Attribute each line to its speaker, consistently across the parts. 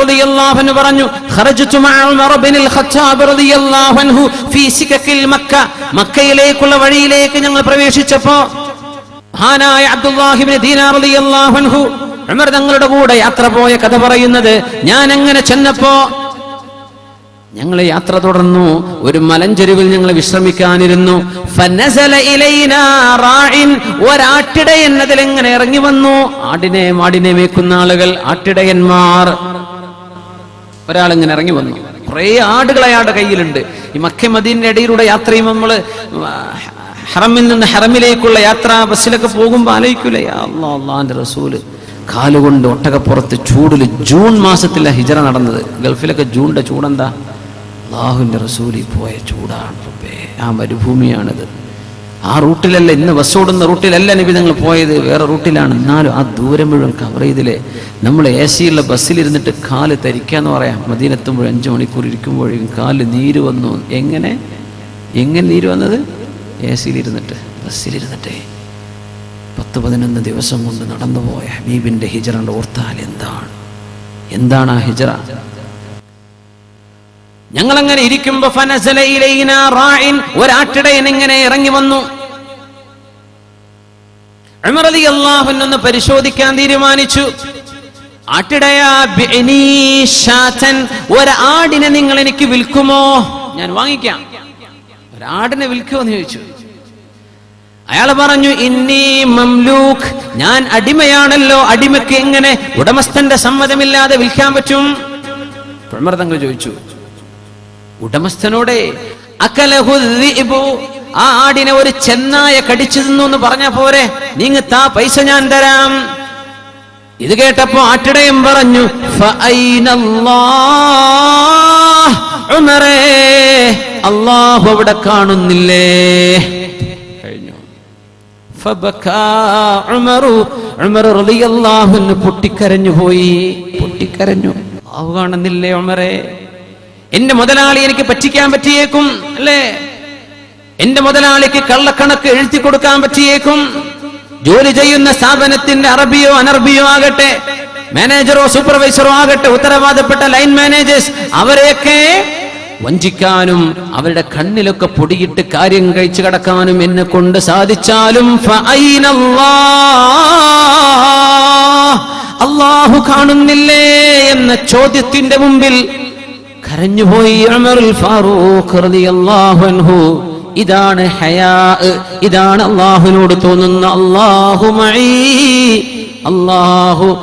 Speaker 1: റളിയല്ലാഹു അൻഹു പറഞ്ഞു മഅ ഖത്താബ് റളിയല്ലാഹു അൻഹു ഫീ മക്ക മക്കയിലേക്കുള്ള വഴിയിലേക്ക് ഞങ്ങൾ പ്രവേശിച്ചപ്പോൾ ഹാനായ റളിയല്ലാഹു അൻഹു ഉമർ തങ്ങളുടെ കൂടെ യാത്ര പോയ കഥ പറയുന്നത് ഞാൻ അങ്ങനെ ചെന്നപ്പോ ഞങ്ങൾ യാത്ര തുടർന്നു. ഒരു മലഞ്ചെരുവിൽ ഞങ്ങൾ വിശ്രമിക്കാനിരുന്നു. ഒരാട്ടിടയൻ അതിലെങ്ങനെ ഇറങ്ങി വന്നു? ആടിനെ മാടിനെ മേക്കുന്ന ആളുകൾ ആട്ടിടയന്മാർ. ഒരാളിങ്ങനെ ഇറങ്ങി വന്നു. കുറേ ആടുകൾ അയാളുടെ കയ്യിലുണ്ട്. ഈ മക്ക മദീന്റെ ഇടയിലൂടെ യാത്രയും നമ്മൾ ഹറമിൽ നിന്ന് ഹറമിലേക്കുള്ള യാത്ര ബസ്സിലൊക്കെ പോകുമ്പോൾ ആലോചിക്കൂലേ റസൂൽ. കാലുകൊണ്ട് ഒട്ടകപ്പുറത്ത് ചൂടിൽ ജൂൺ മാസത്തിലെ ഹിജറ നടന്നത്. ഗൾഫിലൊക്കെ ജൂണിന്റെ ചൂടെന്താ? അള്ളാഹുവിന്റെ റസൂലി പോയ ചൂടാണ് റബ്ബേ. ആ മരുഭൂമിയാണിത്. ആ റൂട്ടിലല്ല ഇന്ന് ബസ് ഓടുന്ന റൂട്ടിലല്ല നബി നിങ്ങൾ പോയത്? വേറെ റൂട്ടിലാണ്. എന്നാലും ആ ദൂരം മുഴുവൻ കവർ ചെയ്തില്ലേ? നമ്മൾ എ സിയുള്ള ബസ്സിലിരുന്നിട്ട് കാൽ തരിക്കാന്ന് പറയാം. മദീനെത്തുമ്പോൾ അഞ്ച് മണിക്കൂർ ഇരിക്കുമ്പോഴേക്കും കാൽ നീര് വന്നു. എങ്ങനെ? എങ്ങനെ നീര് വന്നത്? എ സിയിലിരുന്നിട്ട് ബസ്സിലിരുന്നിട്ടേ. പത്ത് പതിനൊന്ന് ദിവസം കൊണ്ട് നടന്നുപോയ ഹബീബിന്റെ ഹിജറ ഓർത്താൽ എന്താണ്? എന്താണ് ആ ഹിജറ? ഞങ്ങൾ അങ്ങനെ ഇരിക്കുമ്പോ ഒരാട്ടിടയൻ ഇങ്ങനെ ഇറങ്ങി വന്നു. അൻഹു ഒന്ന് പരിശോധിക്കാൻ തീരുമാനിച്ചു. ഒരാടിനെ നിങ്ങൾ എനിക്ക് വിൽക്കുമോ? ഞാൻ വാങ്ങിക്കാം. ഒരാടിനെ വിൽക്കുമോ എന്ന് ചോദിച്ചു. അയാൾ പറഞ്ഞു ഇന്നി മംലൂഖ് ഞാൻ അടിമയാണല്ലോ അടിമയ്ക്ക് എങ്ങനെ ഉടമസ്ഥന്റെ സമ്മതമില്ലാതെ വിൽക്കാൻ പറ്റും? തങ്ങൾ ചോദിച്ചു. ഉടമസ്ഥനോടെ ആ ആടിനെ ഒരു ചെന്നായ കടിച്ചു തിന്നു എന്ന് പറഞ്ഞ പോരെ നിങ്ങ താ പൈസ ഞാൻ തരാം. ഇത് കേട്ടപ്പോ ആട്ടിടയും പറഞ്ഞു? ഉമറേ അള്ളാഹു അവിടെ കാണുന്നില്ലേ? കഴിഞ്ഞു. പൊട്ടിക്കരഞ്ഞു പോയി പൊട്ടിക്കരഞ്ഞു. അള്ളാഹു കാണുന്നില്ലേ ഉമറേ? എന്റെ മുതലാളി എനിക്ക് പറ്റിക്കാൻ പറ്റിയേക്കും അല്ലേ എന്റെ മുതലാളിക്ക് കള്ളക്കണക്ക് എഴുതി കൊടുക്കാൻ പറ്റിയേക്കും ജോലി ചെയ്യുന്ന സ്ഥാപനത്തിന്റെ അറബിയോ അനർബിയോ ആകട്ടെ മാനേജറോ സൂപ്പർവൈസറോ ആകട്ടെ ഉത്തരവാദപ്പെട്ട ലൈൻ മാനേജേഴ്സ് അവരെയൊക്കെ വഞ്ചിക്കാനും അവരുടെ കണ്ണിലൊക്കെ പൊടിയിട്ട് കാര്യം കഴിച്ചു കടക്കാനും എന്നെ കൊണ്ട് സാധിച്ചാലും. അള്ളാഹു കാണുന്നില്ലേ എന്ന ചോദ്യത്തിന്റെ മുമ്പിൽ കരഞ്ഞുപോയി അമർ ഫാറൂഖ് അൻഹു. ഇതാണ് ഹയാ ഇതാണ് അള്ളാഹുവിനോട് തോന്നുന്ന അള്ളാഹു അള്ളാഹു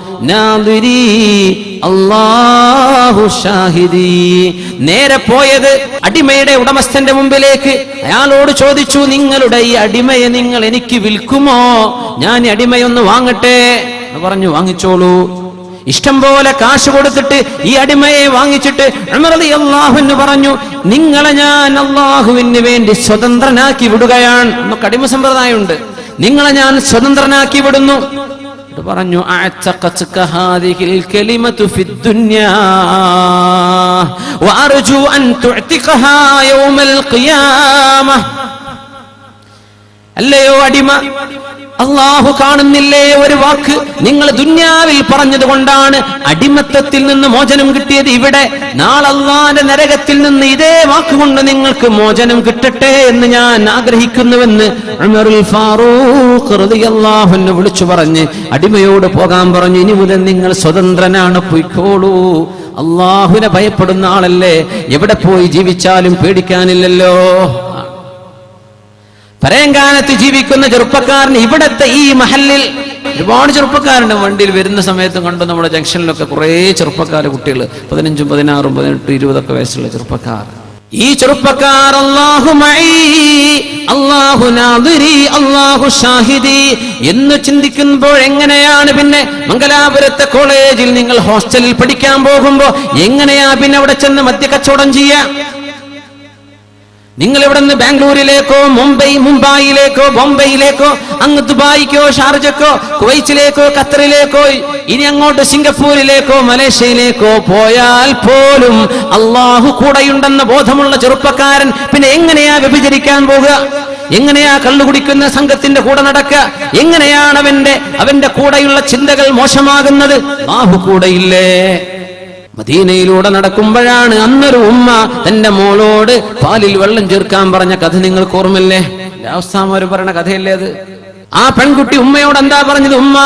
Speaker 1: അള്ളാഹു ഷാഹിദി. നേരെ പോയത് അടിമയുടെ ഉടമസ്ഥന്റെ മുമ്പിലേക്ക്. അയാളോട് ചോദിച്ചു നിങ്ങളുടെ ഈ അടിമയെ നിങ്ങൾ എനിക്ക് വിൽക്കുമോ? ഞാൻ അടിമയൊന്ന് വാങ്ങട്ടെ? പറഞ്ഞു വാങ്ങിച്ചോളൂ. ഇഷ്ടം പോലെ കാശ് കൊടുത്തിട്ട് ഈ അടിമയെ വാങ്ങിച്ചിട്ട് റളിയല്ലാഹു അൻഹു പറഞ്ഞു നിങ്ങളെ ഞാൻ അള്ളാഹുവിന് വേണ്ടി സ്വതന്ത്രനാക്കി വിടുകയാണ്. നമുക്ക് അടിമ സമ്പ്രദായമുണ്ട്. നിങ്ങളെ ഞാൻ സ്വതന്ത്രനാക്കി വിടുന്നു. പറഞ്ഞു അല്ലയോ അടിമ അള്ളാഹു കാണുന്നില്ലേ ഒരു വാക്ക്? നിങ്ങൾ ദുന്യാവിൽ പറഞ്ഞതുകൊണ്ടാണ് അടിമത്തത്തിൽ നിന്ന് മോചനം കിട്ടിയത് ഇവിടെ. നാളല്ലാന്റെ നരകത്തിൽ നിന്ന് ഇതേ വാക്കുകൊണ്ട് നിങ്ങൾക്ക് മോചനം കിട്ടട്ടെ എന്ന് ഞാൻ ആഗ്രഹിക്കുന്നുവെന്ന് ഫാറൂഖ് വിളിച്ചു പറഞ്ഞ് അടിമയോട് പോകാൻ പറഞ്ഞു ഇനി മുതൽ നിങ്ങൾ സ്വതന്ത്രനാണ് പൊയ്ക്കോളൂ. അള്ളാഹുവിനെ ഭയപ്പെടുന്ന ആളല്ലേ? എവിടെ പോയി ജീവിച്ചാലും പേടിക്കാനില്ലല്ലോ. പരയങ്കാലത്ത് ജീവിക്കുന്ന ചെറുപ്പക്കാരന് ഇവിടത്തെ ഈ മഹലിൽ ഒരുപാട് ചെറുപ്പക്കാരുണ്ട്. വണ്ടിയിൽ വരുന്ന സമയത്തും കണ്ടു നമ്മുടെ ജംഗ്ഷനിലൊക്കെ കുറേ ചെറുപ്പക്കാർ കുട്ടികൾ പതിനഞ്ചും പതിനാറും പതിനെട്ടും ഇരുപതൊക്കെ വയസ്സുള്ള ചെറുപ്പക്കാർ. ഈ ചെറുപ്പക്കാർ അള്ളാഹു മഈ, അള്ളാഹു നാദിരി അള്ളാഹു ഷാഹിദി എന്ന് ചിന്തിക്കുമ്പോൾ എങ്ങനെയാണ് പിന്നെ മംഗലാപുരത്തെ കോളേജിൽ നിങ്ങൾ ഹോസ്റ്റലിൽ പഠിക്കാൻ പോകുമ്പോ എങ്ങനെയാ പിന്നെ അവിടെ ചെന്ന് മദ്യ കച്ചവടം ചെയ്യാ? നിങ്ങൾ ഇവിടെ നിന്ന് ബാംഗ്ലൂരിലേക്കോ മുംബൈ മുംബൈയിലേക്കോ ബോംബെയിലേക്കോ അങ്ങ് ദുബായിക്കോ ഷാർജക്കോ കുവൈറ്റിലേക്കോ ഖത്തറിലേക്കോ ഇനി അങ്ങോട്ട് സിംഗപ്പൂരിലേക്കോ മലേഷ്യയിലേക്കോ പോയാൽ പോലും അള്ളാഹു കൂടെയുണ്ടെന്ന ബോധമുള്ള ചെറുപ്പക്കാരൻ പിന്നെ എങ്ങനെയാ വ്യഭിചരിക്കാൻ പോകുക എങ്ങനെയാ കള്ളുകുടിക്കുന്ന സംഘത്തിന്റെ കൂടെ നടക്കുക? എങ്ങനെയാണ് അവന്റെ അവന്റെ കൂടെയുള്ള ചിന്തകൾ മോശമാകുന്നത്? ബാഹു കൂടെയില്ലേ? മദീനയിലൂടെ നടക്കുമ്പോഴാണ് അന്നൊരു ഉമ്മ തന്റെ മോളോട് പാലിൽ വെള്ളം ചേർക്കാൻ പറഞ്ഞ കഥ നിങ്ങൾക്ക് ഓർമ്മല്ലേ ഒരു പറഞ്ഞ കഥയല്ലേ അത്? ആ പെൺകുട്ടി ഉമ്മയോട് എന്താ പറഞ്ഞത്? ഉമ്മ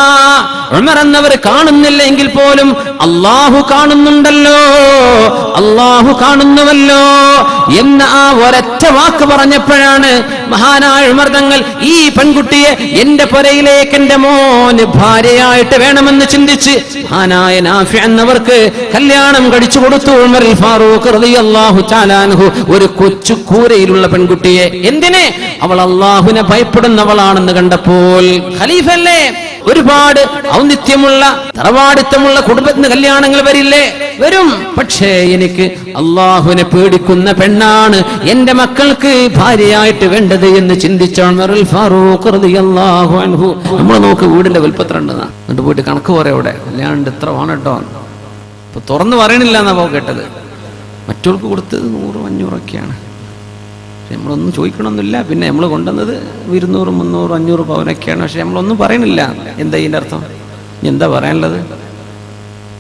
Speaker 1: ഉമർ എന്നവർ കാണുന്നില്ല എങ്കിൽ പോലും അള്ളാഹു കാണുന്നുണ്ടല്ലോ അള്ളാഹു കാണുന്നുവല്ലോ എന്ന ആ ഒരൊറ്റ വാക്ക് പറഞ്ഞപ്പോഴാണ് മഹാനായ ഉമർ തങ്ങൾ ഈ പെൺകുട്ടിയെ എന്റെ പുരയിലേക്ക് എന്റെ മോന് ഭാര്യയായിട്ട് വേണമെന്ന് ചിന്തിച്ച് മഹാനായ നാഫി എന്നവർക്ക് കല്യാണം കഴിച്ചു കൊടുത്തു ഉമർ ഫാറൂഖ് റളിയല്ലാഹു ചാലാൻഹു ഒരു കൊച്ചു കൂരയിലുള്ള പെൺകുട്ടിയെ. എന്തിനെ? അവൾ അള്ളാഹുവിനെ ഭയപ്പെടുന്നവളാണെന്ന് കണ്ടപ്പോൾ ഖലീഫല്ലേ ഒരുപാട് ഔന്നിത്യമുള്ള തറവാടിത്തമുള്ള കുടുംബത്തിന് കല്യാണങ്ങൾ വരില്ലേ? വരും. പക്ഷേ എനിക്ക് അള്ളാഹുവിനെ പേടിക്കുന്ന പെണ്ണാണ് എന്റെ മക്കൾക്ക് ഭാര്യയായിട്ട് വേണ്ടത് എന്ന് ചിന്തിച്ചാണ് അൻഹു. നമ്മൾ നോക്ക് വീടിന്റെ വലുപ്പത്തിലുണ്ട് എന്നിട്ട് പോയിട്ട് കണക്ക് പറയാം അവിടെ. കല്യാണം ഇത്ര വേണം കേട്ടോ. ഇപ്പൊ തുറന്നു പറയണില്ല എന്നാ കേട്ടത്. മറ്റവർക്ക് കൊടുത്തത് നൂറും അഞ്ഞൂറൊക്കെയാണ്. നമ്മളൊന്നും ചോദിക്കണമെന്നില്ല പിന്നെ നമ്മൾ കൊണ്ടുവന്നത് ഇരുന്നൂറ് മുന്നൂറ് അഞ്ഞൂറ് പവനൊക്കെയാണ്. പക്ഷെ നമ്മളൊന്നും പറയണില്ല. എന്താ ഇതിന്റെ അർത്ഥം? ഇനി എന്താ പറയാനുള്ളത്?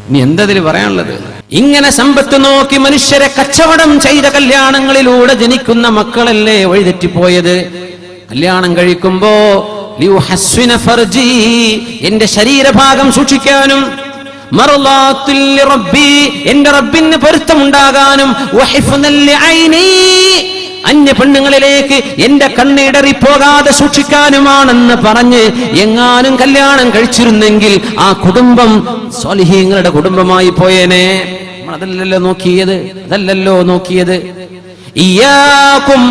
Speaker 1: ഇനി എന്താ ഇതിൽ പറയാനുള്ളത്? ഇങ്ങനെ സമ്പത്ത് നോക്കി മനുഷ്യരെ കച്ചവടം ചെയ്ത കല്യാണങ്ങളിലൂടെ ജനിക്കുന്ന മക്കളല്ലേ വഴിതെറ്റിപ്പോയത്? കല്യാണം കഴിക്കുമ്പോ എന്റെ ശരീരഭാഗം സൂക്ഷിക്കാനും എന്റെ റബ്ബിന് പൊരുത്തമുണ്ടാകാനും അന്യ പെണ്ണുങ്ങളിലേക്ക് എന്റെ കണ്ണിടറിപ്പോകാതെ സൂക്ഷിക്കാനുമാണെന്ന് പറഞ്ഞ് എങ്ങാനും കല്യാണം കഴിച്ചിരുന്നെങ്കിൽ ആ കുടുംബം സ്വലിഹീങ്ങളുടെ കുടുംബമായി പോയേനെ. അതല്ലല്ലോ നോക്കിയത് അതല്ലല്ലോ നോക്കിയത്. ഇയാക്കും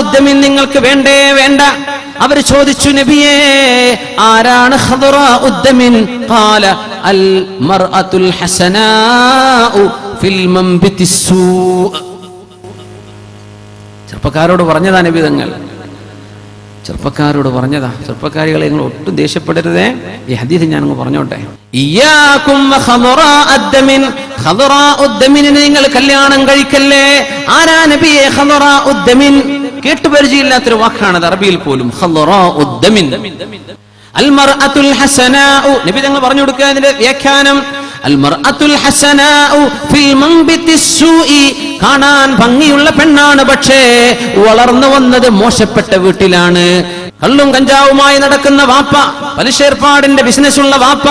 Speaker 1: ഉദ്ദമിൻ നിങ്ങൾക്ക് വേണ്ടേ വേണ്ട. അവർ ചോദിച്ചു നബിയേ ആരാണ് അൽ മർഅത്തുൽ ഹസനാഉ ഫിൽ മംബിതി സൂ ചെറുപ്പക്കാരോട് പറഞ്ഞതാ നബി തങ്ങൾ ചെറുപ്പക്കാരോട് പറഞ്ഞതാ. ചെറുപ്പക്കാരികളെ നിങ്ങൾ ഒട്ടും ദേഷ്യപ്പെടരുതേ. ഈ ഹദീസ് ഞാൻ പറഞ്ഞോട്ടെ. നിങ്ങൾ കല്യാണം കഴിക്കല്ലേ? ആരാ നബിയെ ഖദറാ ഉദ്ദമിൻ കേട്ടു പരിചയമില്ലാത്തൊരു വാക്കാണ് അറബിയിൽ പോലും. ഖദറാ ഉദ്ദമിൻ അൽ മർഅത്തുൽ ഹസനാഉ. നബി തങ്ങൾ പറഞ്ഞു കൊടുക്കുക അതിന്റെ വ്യാഖ്യാനം. കാണാൻ ഭംഗിയുള്ള പെണ്ണാണ് പക്ഷേ വളർന്നു വന്നത് മോശപ്പെട്ട വീട്ടിലാണ്. കള്ളും കഞ്ചാവുമായി നടക്കുന്ന വാപ്പ പലിശേർപ്പാടിന്റെ ബിസിനസ് ഉള്ള വാപ്പ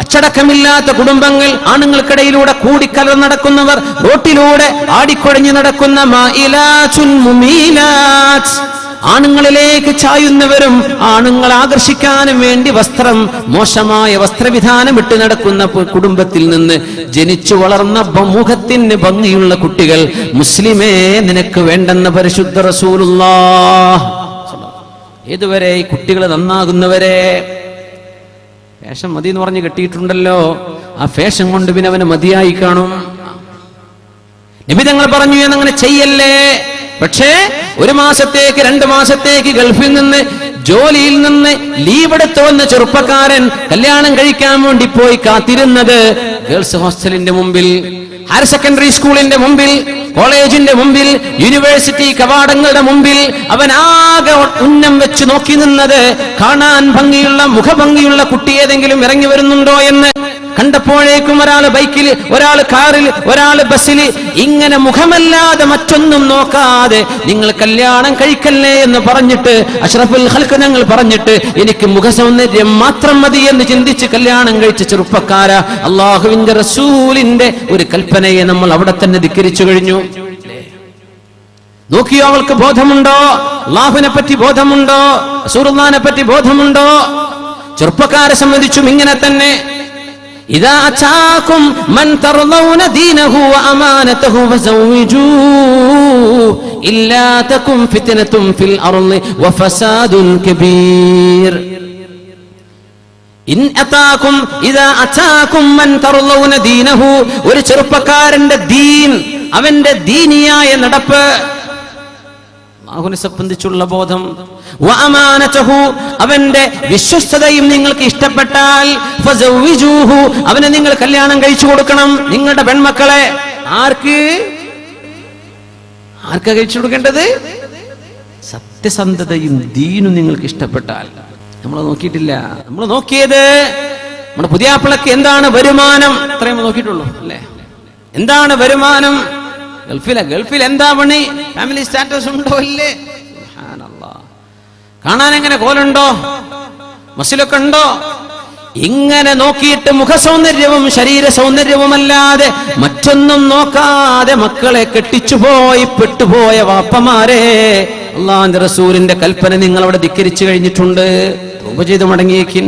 Speaker 1: അച്ചടക്കമില്ലാത്ത കുടുംബങ്ങൾ ആണുങ്ങൾക്കിടയിലൂടെ കൂടിക്കലർ നടക്കുന്നവർ റോട്ടിലൂടെ ആടിക്കൊഴിഞ്ഞു നടക്കുന്ന ആണുങ്ങളിലേക്ക് ചായുന്നവരും ആണുങ്ങൾ ആകർഷിക്കാനും വേണ്ടി വസ്ത്രം മോശമായ വസ്ത്രവിധാനം ഇട്ട് നടക്കുന്ന കുടുംബത്തിൽ നിന്ന് ജനിച്ചു വളർന്ന മുഖത്തിന് ഭംഗിയുള്ള കുട്ടികൾ മുസ്ലിമേ നിനക്ക് വേണ്ടെന്ന പരിശുദ്ധ റസൂലുള്ളാ ഏതുവരെ ഈ കുട്ടികൾ നന്നാകുന്നവരെ? ഫേഷൻ മതി എന്ന് പറഞ്ഞ് കെട്ടിയിട്ടുണ്ടല്ലോ. ആ ഫേഷൻ കൊണ്ട് പിന്നെ അവന് മതിയായി കാണും. നിമിതങ്ങൾ പറഞ്ഞു എന്നങ്ങനെ ചെയ്യല്ലേ? പക്ഷേ ഒരു മാസത്തേക്ക് രണ്ട് മാസത്തേക്ക് ഗൾഫിൽ നിന്ന് ജോലിയിൽ നിന്ന് ലീവ് എടുത്തു വന്ന ചെറുപ്പക്കാരൻ കല്യാണം കഴിക്കാൻ വേണ്ടി പോയി കാത്തിരുന്നത് ഗേൾസ് ഹോസ്റ്റലിന്റെ മുമ്പിൽ ഹയർ സെക്കൻഡറി സ്കൂളിന്റെ മുമ്പിൽ കോളേജിന്റെ മുമ്പിൽ യൂണിവേഴ്സിറ്റി കവാടങ്ങളുടെ മുമ്പിൽ അവൻ ആകെ ഉന്നം വെച്ച് നോക്കി നിന്നത് കാണാൻ ഭംഗിയുള്ള മുഖഭംഗിയുള്ള കുട്ടി ഏതെങ്കിലും ഇറങ്ങി വരുന്നുണ്ടോ എന്ന് കണ്ടപ്പോഴേക്കും ഒരാൾ ബൈക്കിൽ ഒരാൾ കാറിൽ ഒരാൾ ബസ്സിൽ ഇങ്ങനെ മുഖമല്ലാതെ മറ്റൊന്നും നോക്കാതെ നിങ്ങൾ കല്യാണം കഴിക്കല്ലേ എന്ന് പറഞ്ഞിട്ട് അഷ്റഫുൽ ഹൽക്ക് ഞങ്ങൾ പറഞ്ഞിട്ട് എനിക്ക് മുഖസൗന്ദര്യം മാത്രം മതി എന്ന് ചിന്തിച്ച് കല്യാണം കഴിച്ച ചെറുപ്പക്കാര അള്ളാഹുവിന്റെ റസൂലിന്റെ ഒരു കൽപ്പനയെ നമ്മൾ അവിടെ തന്നെ ധിക്കരിച്ചു കഴിഞ്ഞു. നോക്കിയോ അവൾക്ക് ബോധമുണ്ടോ? അള്ളാഹുവിനെ പറ്റി ബോധമുണ്ടോ? റസൂലുള്ളാഹിനെ പറ്റി ബോധമുണ്ടോ? ചെറുപ്പക്കാരെ സംബന്ധിച്ചും ഇങ്ങനെ തന്നെ. ഇതാ അച്ചാക്കും മൻ തർദൗന വഅമാനതഹു വസൗജൂ ഇല്ലാ തകും ഫിത്നതും ഫിൽ അർളി വഫസാദുൻ കബീർ. ഒരു ചെറുപ്പക്കാരന്റെ ദീൻ അവന്റെ ദീനിയായ നടപ്പ് അള്ളാഹുവിനെ സംബന്ധിച്ചുള്ള ബോധം. അവന്റെ വിശ്വസ്തതയും നിങ്ങൾക്ക് ഇഷ്ടപ്പെട്ടാൽ അവനെ നിങ്ങൾ കല്യാണം കഴിച്ചു കൊടുക്കണം. നിങ്ങളുടെ പെൺമക്കളെ ആർക്ക്? ആർക്കാ കഴിച്ചു കൊടുക്കേണ്ടത്? സത്യസന്ധതയും ദീനും നിങ്ങൾക്ക് ഇഷ്ടപ്പെട്ടാൽ. നമ്മൾ നോക്കിയിട്ടില്ല. നമ്മൾ നോക്കിയത് നമ്മുടെ പുതിയാപ്പിളക്ക് എന്താണ് വരുമാനം? അത്രയും നോക്കിയിട്ടുള്ളൂ അല്ലേ? എന്താണ് വരുമാനം? ഗൾഫിലെ ഗൾഫിൽ എന്താ പണി? ഫാമിലി സ്റ്റാറ്റസ് ഉണ്ടോ ഇല്ലേ. കാണാൻ എങ്ങനെ കോലുണ്ടോ? മസിലൊക്കെ ഉണ്ടോ? ഇങ്ങനെ നോക്കിയിട്ട് മുഖ സൗന്ദര്യവും ശരീര സൗന്ദര്യവും അല്ലാതെ മറ്റൊന്നും നോക്കാതെ മക്കളെ കെട്ടിച്ചുപോയി പെട്ടുപോയ വാപ്പമാരെ അള്ളാന്റെ റസൂലിന്റെ കൽപ്പന നിങ്ങൾ അവിടെ ധിക്കരിച്ചു കഴിഞ്ഞിട്ടുണ്ട്. മടങ്ങിയേക്കിൻ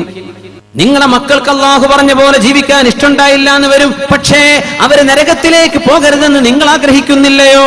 Speaker 1: നിങ്ങളെ മക്കൾക്ക് അള്ളാഹു പറഞ്ഞ പോലെ ജീവിക്കാൻ ഇഷ്ടമുണ്ടായില്ല എന്ന് വരും. പക്ഷേ അവർ നരകത്തിലേക്ക് പോകരുതെന്ന് നിങ്ങൾ ആഗ്രഹിക്കുന്നില്ലയോ?